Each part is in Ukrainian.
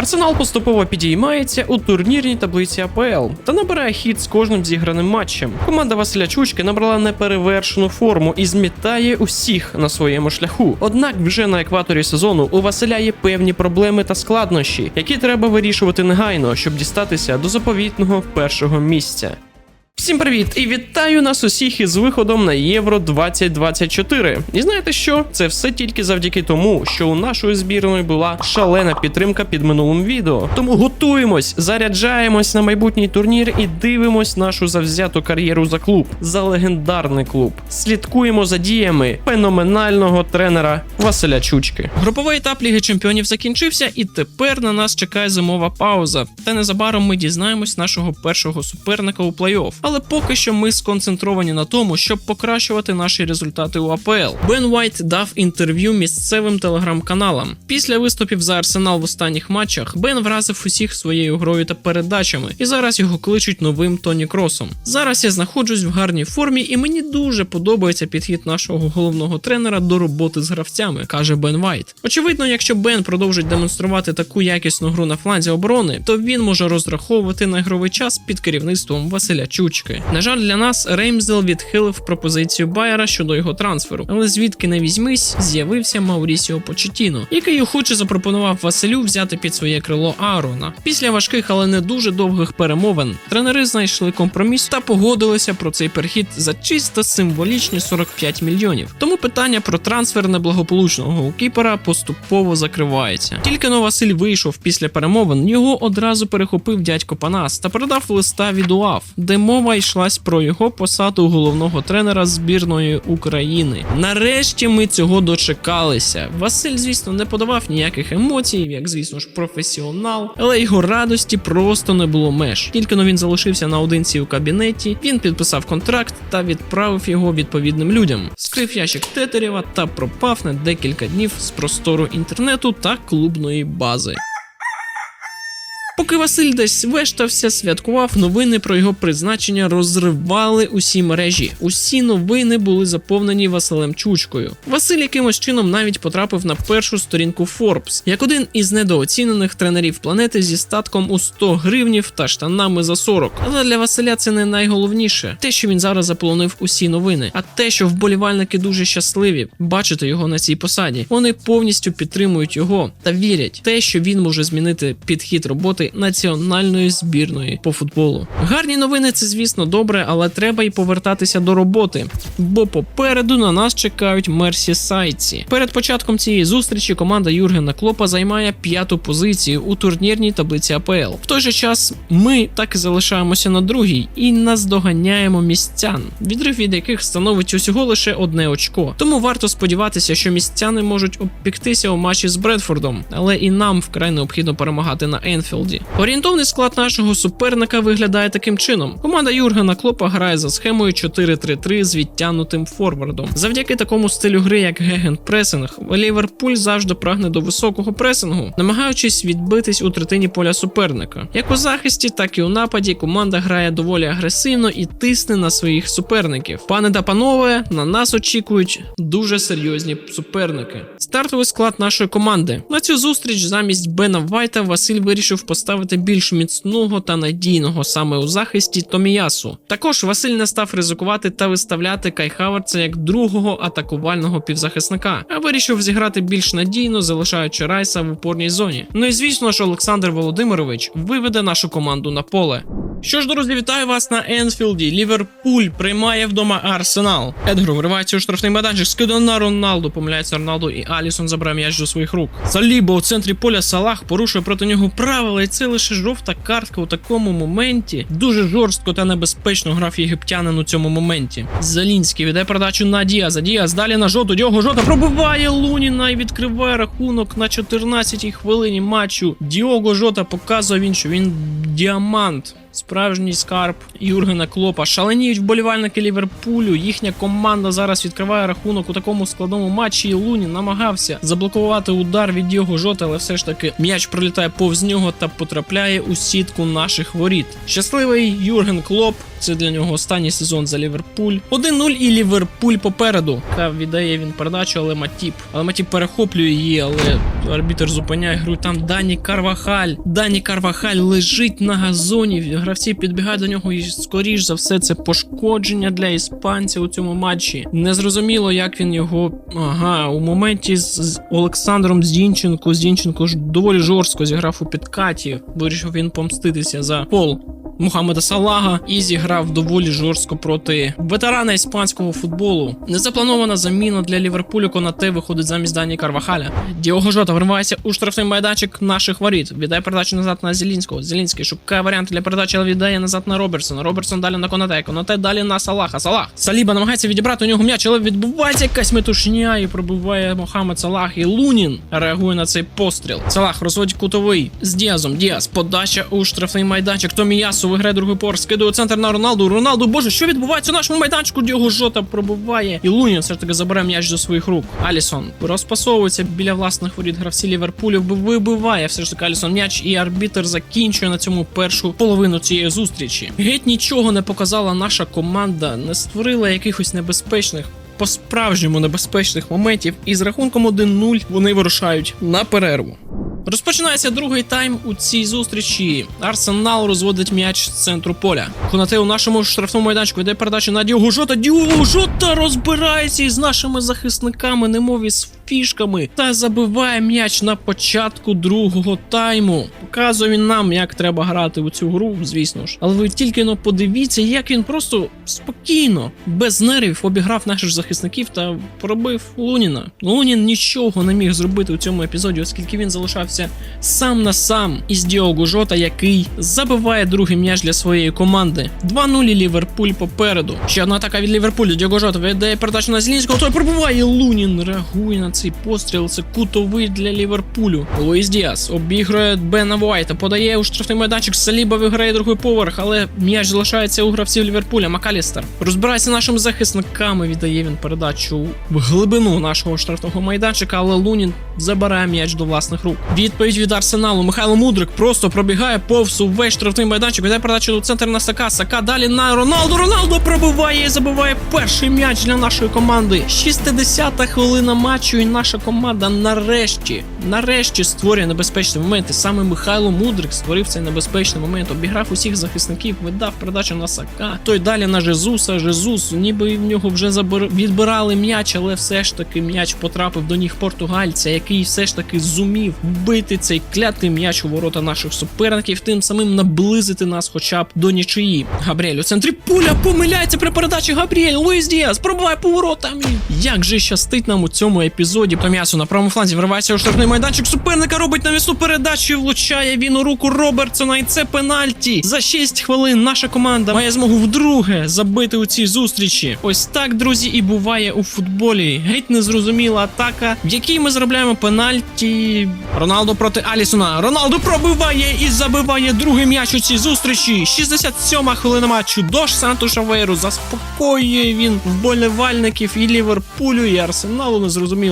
Арсенал поступово підіймається у турнірній таблиці АПЛ та набирає хід з кожним зіграним матчем. Команда Василя Чучки набрала неперевершену форму і змітає усіх на своєму шляху. Однак вже на екваторі сезону у Василя є певні проблеми та складнощі, які треба вирішувати негайно, щоб дістатися до заповітного першого місця. Всім привіт і вітаю нас усіх із виходом на Євро 2024. І знаєте що? Це все тільки завдяки тому, що у нашої збірної була шалена підтримка під минулим відео. Тому готуємось, заряджаємось на майбутній турнір і дивимось нашу завзяту кар'єру за клуб, за легендарний клуб. Слідкуємо за діями феноменального тренера Василя Чучки. Груповий етап Ліги Чемпіонів закінчився, і тепер на нас чекає зимова пауза. Та незабаром ми дізнаємось нашого першого суперника у плей-офф. Але поки що ми сконцентровані на тому, щоб покращувати наші результати у АПЛ. Бен Уайт дав інтерв'ю місцевим телеграм-каналам. Після виступів за Арсенал в останніх матчах Бен вразив усіх своєю грою та передачами, і зараз його кличуть новим Тоні Кросом. Зараз я знаходжусь в гарній формі, і мені дуже подобається підхід нашого головного тренера до роботи з гравцями, каже Бен Вайт. Очевидно, якщо Бен продовжить демонструвати таку якісну гру на фланзі оборони, то він може розраховувати на ігровий час під керівництвом Василя Чучки. На жаль, для нас Реймсдел відхилив пропозицію Байера щодо його трансферу, але звідки не візьмись, з'явився Маурісіо Почетіно, який охоче запропонував Василю взяти під своє крило Аарона. Після важких, але не дуже довгих перемовин тренери знайшли компроміс та погодилися про цей перехід за чисто символічні 45 мільйонів. Тому питання про трансфер неблагополучного голкіпера поступово закривається. Тільки но Василь вийшов після перемовин, його одразу перехопив дядько Панас та передав листа від УАФ, де мова йшлась про його посаду головного тренера збірної України. Нарешті ми цього дочекалися. Василь, звісно, не подавав ніяких емоцій, як звісно ж, професіонал, але його радості просто не було меж. Тільки но він залишився наодинці у кабінеті, він підписав контракт та відправив його відповідним людям. Скрив ящик Тетерєва та пропав на декілька днів з простору інтернету та клубної бази. Поки Василь десь вештався, святкував новини про його призначення, розривали усі мережі. Усі новини були заповнені Василем Чучкою. Василь якимось чином навіть потрапив на першу сторінку Forbes, як один із недооцінених тренерів планети зі статком у 100 гривнів та штанами за 40. Але для Василя це не найголовніше. Те, що він зараз заполонив усі новини, а те, що вболівальники дуже щасливі бачити його на цій посаді. Вони повністю підтримують його та вірять те, що він може змінити підхід роботи національної збірної по футболу. Гарні новини це, звісно, добре, але треба й повертатися до роботи, бо попереду на нас чекають мерсісайці. Перед початком цієї зустрічі команда Юргена Клопа займає п'яту позицію у турнірній таблиці АПЛ. В той же час ми так і залишаємося на другій і наздоганяємо містян, відрив від яких становить усього лише одне очко. Тому варто сподіватися, що містяни можуть обпіктися у матчі з Бредфордом, але і нам вкрай необхідно перемагати на Енфілді. Орієнтовний склад нашого суперника виглядає таким чином: команда Юргена Клопа грає за схемою 4-3-3 з відтянутим форвардом. Завдяки такому стилю гри, як гегенпресинг, Ліверпуль завжди прагне до високого пресингу, намагаючись відбитись у третині поля суперника. Як у захисті, так і у нападі команда грає доволі агресивно і тисне на своїх суперників. Пане та панове, на нас очікують дуже серйозні суперники. Стартовий склад нашої команди. На цю зустріч замість Бена Вайта Василь вирішив поставити більш міцного та надійного саме у захисті Томіясу. Також Василь не став ризикувати та виставляти Кай Хаверца як другого атакувального півзахисника, а вирішив зіграти більш надійно, залишаючи Райса в упорній зоні. Ну і звісно ж, Олександр Володимирович виведе нашу команду на поле. Що ж, друзі, вітаю вас на Енфілді. Ліверпуль приймає вдома Арсенал. Едгар виривається у штрафний майданчик, скидає на Роналду. Помиляється Роналду і Алісон забирає м'яч до своїх рук. Салібо у центрі поля Салах порушує проти нього правила, це лише жовта картка у такому моменті. Дуже жорстко та небезпечно грав єгиптянин у цьому моменті. Залінський веде передачу на Діаза. Діаз далі на жовту. Діого жота пробиває Луніна і відкриває рахунок на 14-й хвилині матчу. Діого Жота показує він, що він діамант. Справжній скарб Юргена Клопа. Шаленіють вболівальники Ліверпулю. Їхня команда зараз відкриває рахунок у такому складному матчі. І Луні намагався заблокувати удар від його жота, але все ж таки м'яч пролітає повз нього та потрапляє у сітку наших воріт. Щасливий Юрген Клоп Це для нього останній сезон за Ліверпуль. 1-0 і Ліверпуль попереду. Та віддає він передачу, але Матіп. Але Матіп перехоплює її, але арбітер зупиняє гру. Там Дані Карвахаль. Дані Карвахаль лежить на газоні. Гравці підбігають до нього, і скоріш за все, це пошкодження для іспанця у цьому матчі. Незрозуміло, як він його. Ага, у моменті з, Олександром Зінченко. Зінченко ж доволі жорстко зіграв у підкаті. Вирішив він помститися за пол. Мухаммеда Салага і зіграв доволі жорстко проти ветерана іспанського футболу. Незапланована заміна для Ліверпулю Конате виходить замість Дані Карвахаля. Діого Жота вривається у штрафний майданчик наших воріт. Віддає передачу назад на Зелінського. Зелінський шукає варіант для передачі, але віддає назад на Робертсона. Робертсон далі на Конате. Конате далі на Салаха. Салах. Саліба намагається відібрати у нього м'яч, але відбувається якась метушня і пробиває Мохаммед Салах. І Лунін реагує на цей постріл. Салах розводить кутовий з Діазом. Діаз. Подача у штрафний майданчик. Томіясу виграє другий пор. Скидує центр на Роналду. Роналду, боже, що відбувається у нашому майданчику? Діого Жота пробиває. І Лунін все ж таки забере м'яч до своїх рук. Алісон розпасовується біля власних воріт гравці Ліверпулю. Вибиває все ж таки Алісон м'яч, і арбітер закінчує на цьому першу половину цієї зустрічі. Геть нічого не показала наша команда, не створила якихось небезпечних. По-справжньому небезпечних моментів, і з рахунком 1-0 вони вирушають на перерву. Розпочинається другий тайм у цій зустрічі. Арсенал розводить м'яч з центру поля. Конате у нашому штрафному майданчику йде передача на Діого Жота. Діого Жота розбирається із нашими захисниками, немов із фішками, та забиває м'яч на початку другого тайму. Показує він нам, як треба грати у цю гру, звісно ж. Але ви тільки но подивіться, як він просто спокійно, без нервів обіграв наших захисників та пробив Луніна. Лунін нічого не міг зробити у цьому епізоді, оскільки він залишався сам на сам із Діого Жота, який забиває другий м'яч для своєї команди. 2-0 Ліверпуль попереду. Ще одна атака від Ліверпулю. Діого Жота віддає передачу на Зелінського, той пробиває Лунін. Реагує на цей постріл. Це кутовий для Ліверпулю. Луїс Діас обігрує Бена Вайта, подає у штрафний майданчик. Саліба виграє другий поверх, але м'яч залишається у гравців Ліверпуля. Макалістер розбирається нашими захисниками. Віддає він передачу в глибину нашого штрафного майданчика, але Лунін забирає м'яч до власних рук. Відповідь від Арсеналу. Михайло Мудрик просто пробігає повз увесь штрафний майданчик. Віддає передачу до центру на Сака. Сака далі на Роналду. Роналду пробиває і забиває перший м'яч для нашої команди. 60-та хвилина матчу, наша команда нарешті, нарешті створює небезпечні моменти. Саме Михайло Мудрик створив цей небезпечний момент. Обіграв усіх захисників, видав передачу на Сака. Той далі на Жезуса. Жезус, ніби в нього вже забир... відбирали м'яч, але все ж таки м'яч потрапив до ніг португальця, який все ж таки зумів бити цей клятий м'яч у ворота наших суперників, тим самим наблизити нас хоча б до нічиї. Габріель у центрі пуля помиляється при передачі Габріель. Луїс Діас пробиває поворотами. Як же щастить нам у цьому епізоді. Том'ясу на правому фланзі вривається у штрафний майданчик. Суперника робить навісну передачу. Влучає він у руку Робертсона. І це пенальті. За 6 хвилин наша команда має змогу вдруге забити у цій зустрічі. Ось так, друзі, і буває у футболі. Геть незрозуміла атака, в якій ми заробляємо пенальті. Роналдо проти Алісона. Роналдо пробиває і забиває другий м'яч у цій зустрічі. 67-ма хвилина матчу. Дош Сантуша Вейру заспокоює він вболівальників і Ліверпулю, і Арсеналу. Не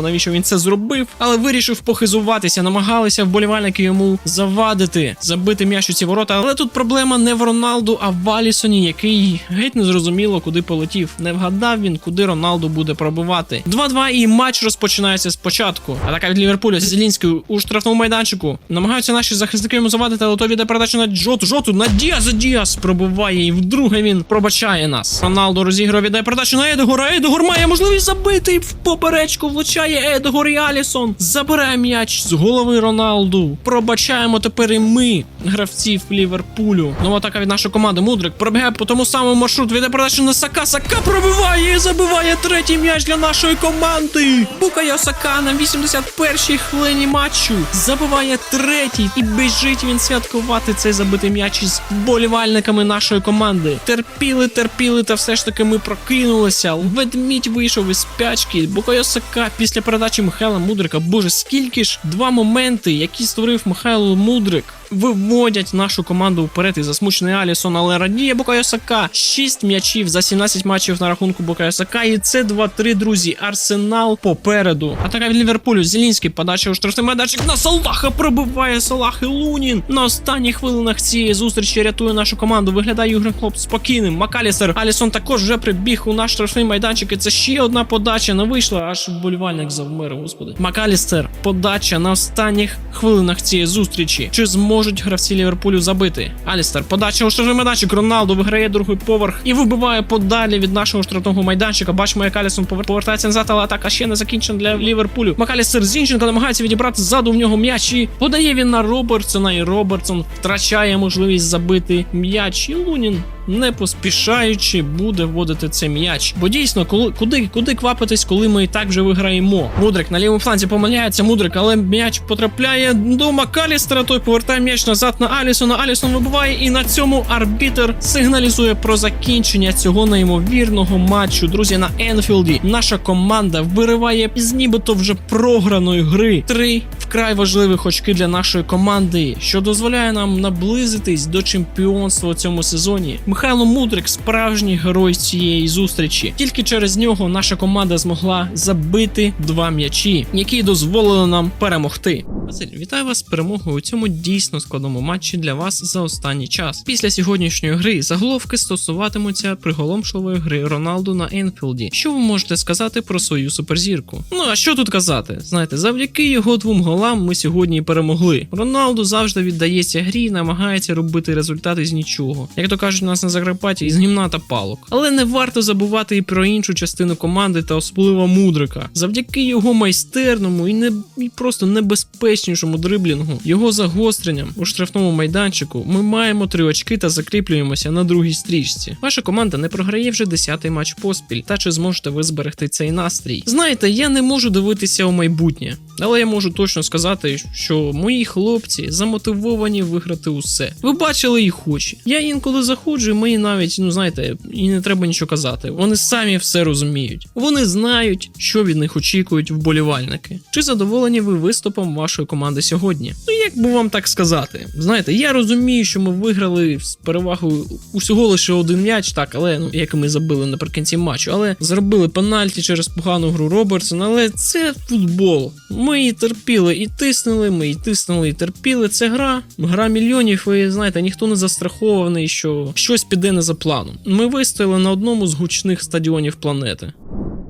зрозуміло, навіщо він це зробив, але вирішив похизуватися. Намагалися вболівальники йому завадити, забити м'яч у ці ворота. Але тут проблема не в Роналду, а в Алісоні, який геть не зрозуміло, куди полетів. Не вгадав він, куди Роналду буде пробивати. 2-2 і матч розпочинається спочатку. Атака від Ліверпуля Зелінський у штрафному майданчику. Намагаються наші захисники йому завадити, але то віде передачу на Джоту. Жоту на Діаза Діас пробиває. І вдруге він пробачає нас. Роналду розігрує, віддає передачу на Едегора. Едегор має можливість забити. В поперечку влучає Едегор і Алісон. Забирає м'яч з голови Роналду. Пробачаємо тепер і ми, гравців Ліверпулю. Нова атака від нашої команди. Мудрик пробігає по тому самому маршруту. Віддає передачу на Сака. Сака пробиває і забиває третій м'яч для нашої команди. Букайо Сака на 81-й хвилині матчу. Забиває третій і біжить він святкувати цей забитий м'яч із вболівальниками нашої команди. Терпіли, терпіли, та все ж таки ми прокинулися. Ведмідь вийшов із спячки. Букайо Сака після передачі Михайла Мудрика. Боже, скільки ж два моменти, які створив Михайло Мудрик. Виводять нашу команду вперед і засмучений Алісон, але радіє Букайо Сака. 6 м'ячів за 17 матчів на рахунку Букайо Сака. І це 2-3, друзі. Арсенал попереду. Атака від Ліверпулю. Зелінський подача у штрафний майданчик на Салаха пробиває Салах і Лунін. На останніх хвилинах цієї зустрічі рятує нашу команду. Виглядає Юрген Хлоп спокійним. Макалістер. Алісон також вже прибіг у наш штрафний майданчик. І це ще одна подача. Не вийшла, аж вболівальник завмер, господи. Макалістер. Подача на останніх хвилинах цієї зустрічі. Чи зможуть гравці Ліверпулю забити? Алістер. Подача у штрафний майданчик. Роналду виграє другий поверх і вибиває подалі від нашого штрафного майданчика. Бачимо, як Алісон повер- повертається назад, але атака ще не закінчена для Ліверпулю. Макалістер Зінченко намагається відібрати ззаду в нього м'яч і подає він на Робертсона, і Робертсон втрачає можливість забити м'яч. І Лунін, не поспішаючи, буде вводити цей м'яч. Бо дійсно, коли куди, куди квапитись, коли ми і так вже виграємо. Мудрик на лівому фланзі помиляється Мудрик, але м'яч потрапляє до Макалістера. Той повертає м'яч назад на Алісона. Алісон вибиває, і на цьому арбітер сигналізує про закінчення цього неймовірного матчу. Друзі, на Енфілді наша команда вириває з нібито вже програної гри три вкрай важливих очки для нашої команди, що дозволяє нам наблизитись до чемпіонства у цьому сезоні. Михайло Мудрик справжній герой цієї зустрічі. Тільки через нього наша команда змогла забити два м'ячі, які дозволили нам перемогти. Василь, вітаю вас з перемогою у цьому дійсно складному матчі для вас за останній час. Після сьогоднішньої гри заголовки стосуватимуться приголомшливої гри Роналду на Енфілді. Що ви можете сказати про свою суперзірку? Ну а що тут казати? Знаєте, завдяки його двом голам ми сьогодні і перемогли. Роналду завжди віддається грі і намагається робити результати з нічого. Як то кажуть у нас на Закарпатті, із гімна та палок. Але не варто забувати і про іншу частину команди та особливо мудрика. Завдяки його майстерному і не і просто небезпечнішому дриблінгу, його загостренням у штрафному майданчику, ми маємо три очки та закріплюємося на другій стрічці. Ваша команда не програє вже десятий матч поспіль. Та чи зможете ви зберегти цей настрій? Знаєте, я не можу дивитися у майбутнє, але я можу точно сказати, що мої хлопці замотивовані виграти усе. Ви бачили їх очі. Я інколи заходжу, і мені навіть, ну знаєте, і не треба нічого казати. Вони самі все розуміють. Вони знають, що від них очікують вболівальники. Чи задоволені ви виступом вашої команди сьогодні? Ну як би вам так сказати? Знаєте, я розумію, що ми виграли з перевагою усього лише один м'яч, так, але ну як ми забили наприкінці матчу, але зробили пенальті через погану гру Робертсона. Але це футбол. Ми і терпіли, і тиснули, ми і тиснули, і терпіли. Це гра, гра мільйонів. І знаєте, ніхто не застрахований, що щось піде не за планом. Ми вистояли на одному з гучних стадіонів планети.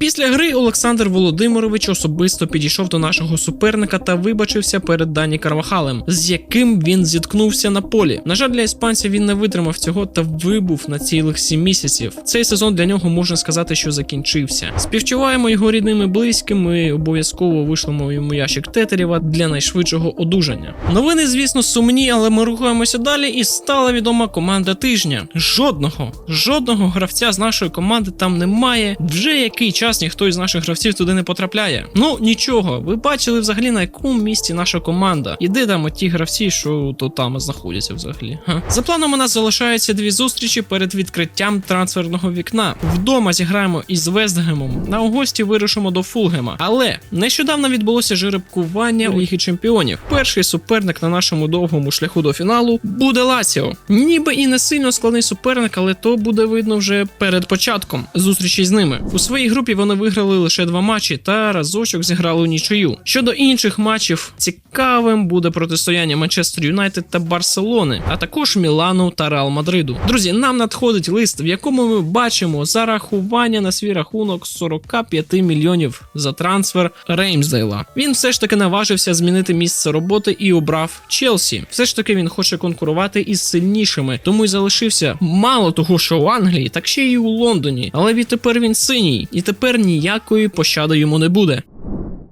Після гри Олександр Володимирович особисто підійшов до нашого суперника та вибачився перед Дані Карвахалем, з яким він зіткнувся на полі. На жаль, для іспанця він не витримав цього та вибув на цілих сім місяців. Цей сезон для нього можна сказати, що закінчився. Співчуваємо його рідним і близьким. Ми обов'язково вишлемо йому ящик тетерєва для найшвидшого одужання. Новини, звісно, сумні, але ми рухаємося далі. І стала відома команда тижня. Жодного, жодного гравця з нашої команди там немає. Вже який час ніхто із наших гравців туди не потрапляє. Ну нічого, ви бачили взагалі на якому місці наша команда. І де там ті гравці, що то там знаходяться взагалі. Ха. За планом у нас залишаються дві зустрічі перед відкриттям трансферного вікна. Вдома зіграємо із Вестгемом. На гості вирушимо до Фулгема. Але нещодавно відбулося жеребкування у Ліги Чемпіонів. Перший суперник на нашому довгому шляху до фіналу буде Лаціо. Ніби і не сильно складний суперник, але то буде видно вже перед початком зустрічі з ними. У своїй групі вони виграли лише два матчі та разочок зіграли у нічию. Щодо інших матчів, цікавим буде протистояння Манчестер Юнайтед та Барселони, а також Мілану та Реал Мадриду. Друзі, нам надходить лист, в якому ми бачимо зарахування на свій рахунок 45 мільйонів за трансфер Реймсдейла. Він все ж таки наважився змінити місце роботи і обрав Челсі. Все ж таки він хоче конкурувати із сильнішими, тому й залишився мало того, що у Англії, так ще й у Лондоні. Але відтепер він синій, і тепер ніякої пощади йому не буде.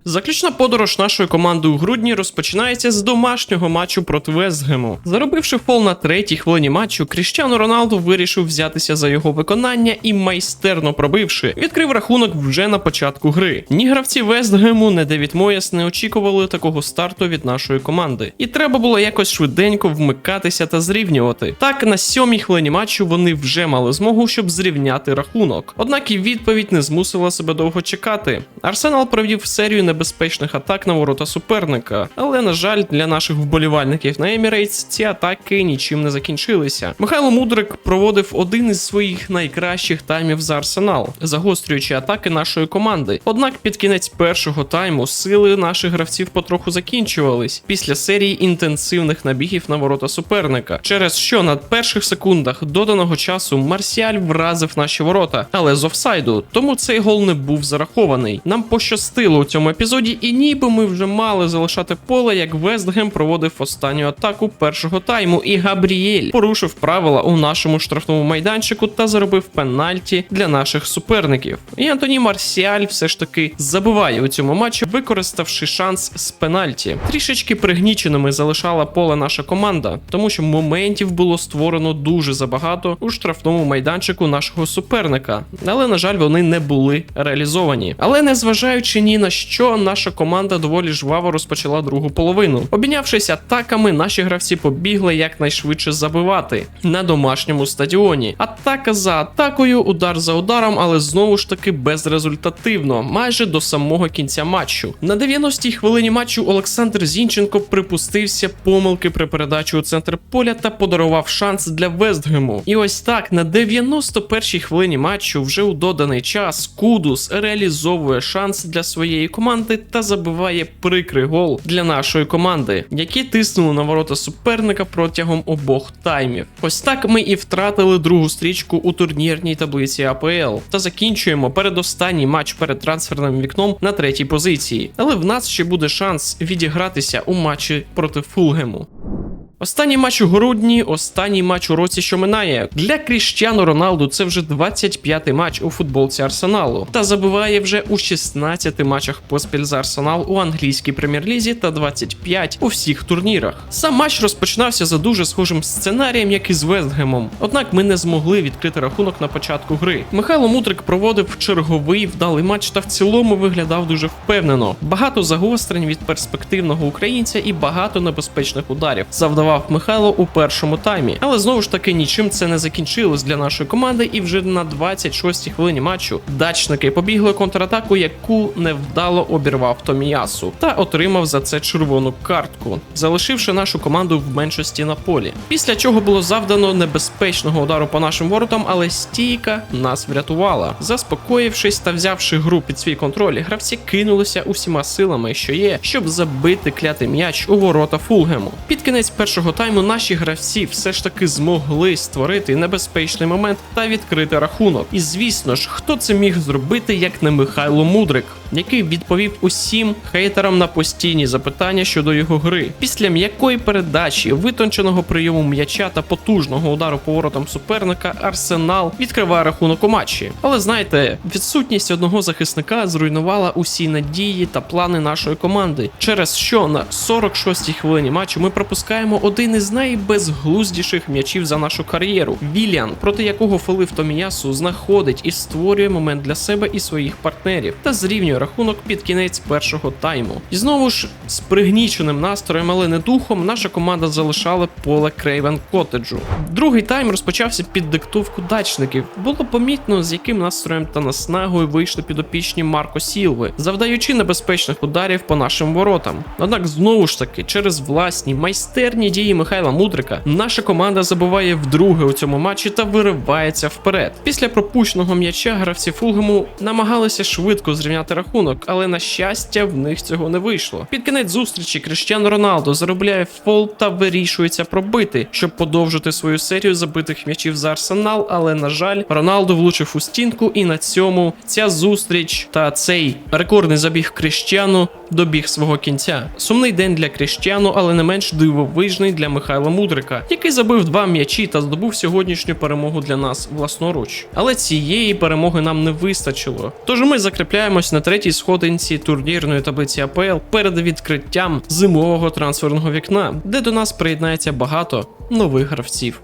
Заключна подорож нашої команди у грудні розпочинається з домашнього матчу проти Вестгему. Заробивши фол на третій хвилині матчу, Кріштіану Роналду вирішив взятися за його виконання і майстерно пробивши, відкрив рахунок вже на початку гри. Ні гравці Вестгему, не Девід Моєс не очікували такого старту від нашої команди, і треба було якось швиденько вмикатися та зрівнювати. Так на сьомій хвилині матчу вони вже мали змогу, щоб зрівняти рахунок. Однак і відповідь не змусила себе довго чекати. Арсенал провів серію небезпечних атак на ворота суперника. Але на жаль, для наших вболівальників на Емірейтс ці атаки нічим не закінчилися. Михайло Мудрик проводив один із своїх найкращих таймів за арсенал, загострюючи атаки нашої команди. Однак під кінець першого тайму сили наших гравців потроху закінчувались після серії інтенсивних набігів на ворота суперника, через що на перших секундах доданого часу Марсіаль вразив наші ворота, але з офсайду, тому цей гол не був зарахований. Нам пощастило у цьому епізоді, і ніби ми вже мали залишати поле, як Вестгем проводив останню атаку першого тайму, і Габріель порушив правила у нашому штрафному майданчику та заробив пенальті для наших суперників. І Антоні Марсіаль все ж таки забиває у цьому матчі, використавши шанс з пенальті. Трішечки пригніченими залишала поле наша команда, тому що моментів було створено дуже забагато у штрафному майданчику нашого суперника, але на жаль, вони не були реалізовані. Але незважаючи ні на що, наша команда доволі жваво розпочала другу половину. Обмінявшись атаками, наші гравці побігли якнайшвидше забивати на домашньому стадіоні. Атака за атакою, удар за ударом, але знову ж таки безрезультативно, майже до самого кінця матчу. На 90-й хвилині матчу Олександр Зінченко припустився помилки при передачі у центр поля та подарував шанс для Вестгему. І ось так на 91-й хвилині матчу, вже у доданий час, Кудус реалізовує шанс для своєї команди та забиває прикрий гол для нашої команди, які тиснули на ворота суперника протягом обох таймів. Ось так ми і втратили другу стрічку у турнірній таблиці АПЛ та закінчуємо передостанній матч перед трансферним вікном на третій позиції. Але в нас ще буде шанс відігратися у матчі проти Фулгему. Останній матч у грудні, останній матч у році, що минає. Для Кріштіану Роналду це вже 25-й матч у футболці Арсеналу. Та забиває вже у 16 матчах поспіль за Арсенал у англійській прем'єр-лізі та 25 у всіх турнірах. Сам матч розпочинався за дуже схожим сценарієм, як і з Вестгемом. Однак ми не змогли відкрити рахунок на початку гри. Михайло Мудрик проводив черговий вдалий матч та в цілому виглядав дуже впевнено. Багато загострень від перспективного українця і багато небезпечних ударів. Завдавав Михайло у першому таймі. Але знову ж таки нічим це не закінчилось для нашої команди, і вже на 26-й хвилині матчу дачники побігли контратаку, яку невдало обірвав Томіясу, та отримав за це червону картку, залишивши нашу команду в меншості на полі. Після чого було завдано небезпечного удару по нашим воротам, але стійка нас врятувала. Заспокоївшись та взявши гру під свій контроль, гравці кинулися усіма силами, що є, щоб забити клятий м'яч у ворота Фулгему. Під кінець першого тайму наші гравці все ж таки змогли створити небезпечний момент та відкрити рахунок. І звісно ж, хто це міг зробити, як не Михайло Мудрик, який відповів усім хейтерам на постійні запитання щодо його гри. Після м'якої передачі, витонченого прийому м'яча та потужного удару поворотом суперника, Арсенал відкриває рахунок у матчі. Але знаєте, відсутність одного захисника зруйнувала усі надії та плани нашої команди, через що на 46-й хвилині матчу ми пропускаємо один із найбезглуздіших м'ячів за нашу кар'єру. Віліан, проти якого Филип Томіясу знаходить і створює момент для себе і своїх партнерів, та зрівнює рахунок під кінець першого тайму. І знову ж з пригніченим настроєм, але не духом, наша команда залишала поле Крейвен Коттеджу. Другий тайм розпочався під диктовку дачників. Було помітно, з яким настроєм та наснагою вийшли підопічні Марко Сілви, завдаючи небезпечних ударів по нашим воротам. Однак знову ж таки, через власні майстерні дії Михайла Мудрика, наша команда забуває вдруге у цьому матчі та виривається вперед. Після пропущеного м'яча гравці Фулгему намагалися швидко зрівняти рахунок, але на щастя в них цього не вийшло. Під кінець зустрічі Криштіано Роналдо заробляє фол та вирішується пробити, щоб подовжити свою серію забитих м'ячів за арсенал. Але на жаль, Роналдо влучив у стінку, і на цьому ця зустріч та цей рекордний забіг Криштіану добіг свого кінця. Сумний день для Кріштіану, але не менш дивовижний для Михайла Мудрика, який забив два м'ячі та здобув сьогоднішню перемогу для нас власноруч. Але цієї перемоги нам не вистачило. Тож ми закріпляємось на третій сходинці турнірної таблиці АПЛ перед відкриттям зимового трансферного вікна, де до нас приєднається багато нових гравців.